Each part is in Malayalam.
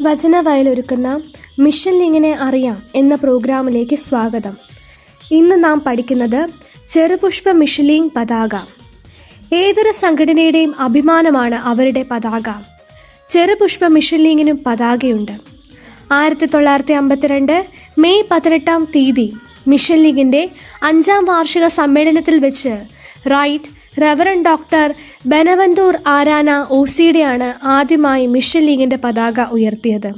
വചനവയലൊരുക്കുന്ന മിഷൻ ലിങ്ങിനെ അറിയാം എന്ന പ്രോഗ്രാമിലേക്ക് സ്വാഗതം. ഇന്ന് നാം പഠിക്കുന്നത് ചെറുപുഷ്പ മിഷലിംഗ് പതാക. ഏതൊരു സംഘടനയുടെയും അഭിമാനമാണ് അവരുടെ പതാക. ചെറുപുഷ്പ മിഷലിംഗിനും പതാകയുണ്ട്. ആയിരത്തി തൊള്ളായിരത്തി അമ്പത്തിരണ്ട് മെയ് പതിനെട്ടാം തീയതി മിഷൻ ലീഗിന്റെ അഞ്ചാം വാർഷിക സമ്മേളനത്തിൽ വെച്ച് റൈറ്റ് റവറൻ ഡോക്ടർ ബനവന്തൂർ ആരാന ഓസിയുടെയാണ് ആദ്യമായി മിഷൻ ലീഗിന്റെ പതാക ഉയർത്തിയത്.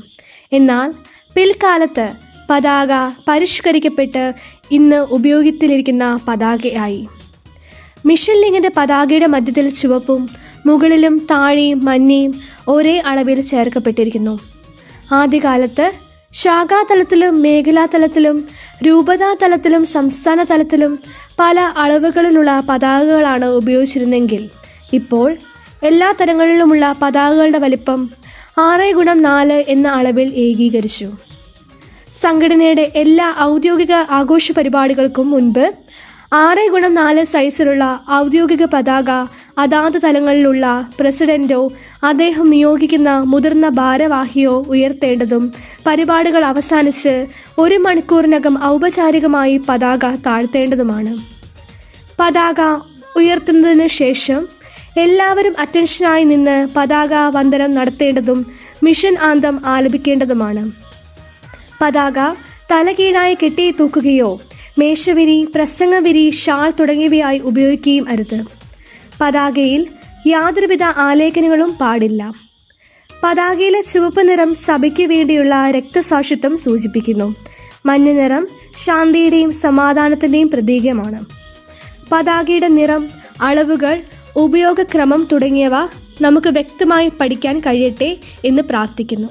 എന്നാൽ പിൽക്കാലത്ത് പതാക പരിഷ്കരിക്കപ്പെട്ട് ഇന്ന് ഉപയോഗത്തിലിരിക്കുന്ന പതാകയായി. മിഷൻ ലീഗിന്റെ പതാകയുടെ മധ്യത്തിൽ ചുവപ്പും മുകളിലും താഴെയും മഞ്ഞയും ഒരേ അളവിൽ ചേർക്കപ്പെട്ടിരിക്കുന്നു. ആദ്യകാലത്ത് ശാഖാതലത്തിലും മേഖലാതലത്തിലും രൂപതാതലത്തിലും സംസ്ഥാന തലത്തിലും പല അളവുകളിലുള്ള പതാകകളാണ് ഉപയോഗിച്ചിരുന്നെങ്കിൽ ഇപ്പോൾ എല്ലാ തരങ്ങളിലുമുള്ള പതാകകളുടെ വലിപ്പം ആറ് ഗുണം നാല് എന്ന അളവിൽ ഏകീകരിച്ചു. സംഘടനയുടെ എല്ലാ ഔദ്യോഗിക ആഘോഷ പരിപാടികൾക്കും മുൻപ് ആറ് ഗുണം നാല് സൈസിലുള്ള ഔദ്യോഗിക പതാക അതാത് തലങ്ങളിലുള്ള പ്രസിഡന്റോ അദ്ദേഹം നിയോഗിക്കുന്ന മുതിർന്ന ഭാരവാഹിയോ ഉയർത്തേണ്ടതും പരിപാടികൾ അവസാനിച്ച് ഒരു മണിക്കൂറിനകം ഔപചാരികമായി പതാക താഴ്ത്തേണ്ടതുമാണ്. പതാക ഉയർത്തുന്നതിന് ശേഷം എല്ലാവരും അറ്റൻഷനായി നിന്ന് പതാക വന്ദനം നടത്തേണ്ടതും മിഷൻ ആന്തം ആലപിക്കേണ്ടതുമാണ്. പതാക തലകീഴായി കെട്ടി തൂക്കുകയോ മേശവിരി പ്രസംഗവിരി ഷാൾ തുടങ്ങിയവയായി ഉപയോഗിക്കുകയും അരുത്. പതാകയിൽ യാതൊരുവിധ ആലേഖനങ്ങളും പാടില്ല. പതാകയിലെ ചുവപ്പ് നിറം സഭയ്ക്ക് വേണ്ടിയുള്ള രക്തസാക്ഷിത്വം സൂചിപ്പിക്കുന്നു. മഞ്ഞ നിറം ശാന്തിയുടെയും സമാധാനത്തിന്റെയും പ്രതീകമാണ്. പതാകയുടെ നിറം അളവുകൾ ഉപയോഗക്രമം തുടങ്ങിയവ നമുക്ക് വ്യക്തമായി പഠിക്കാൻ കഴിയട്ടെ എന്ന് പ്രാർത്ഥിക്കുന്നു.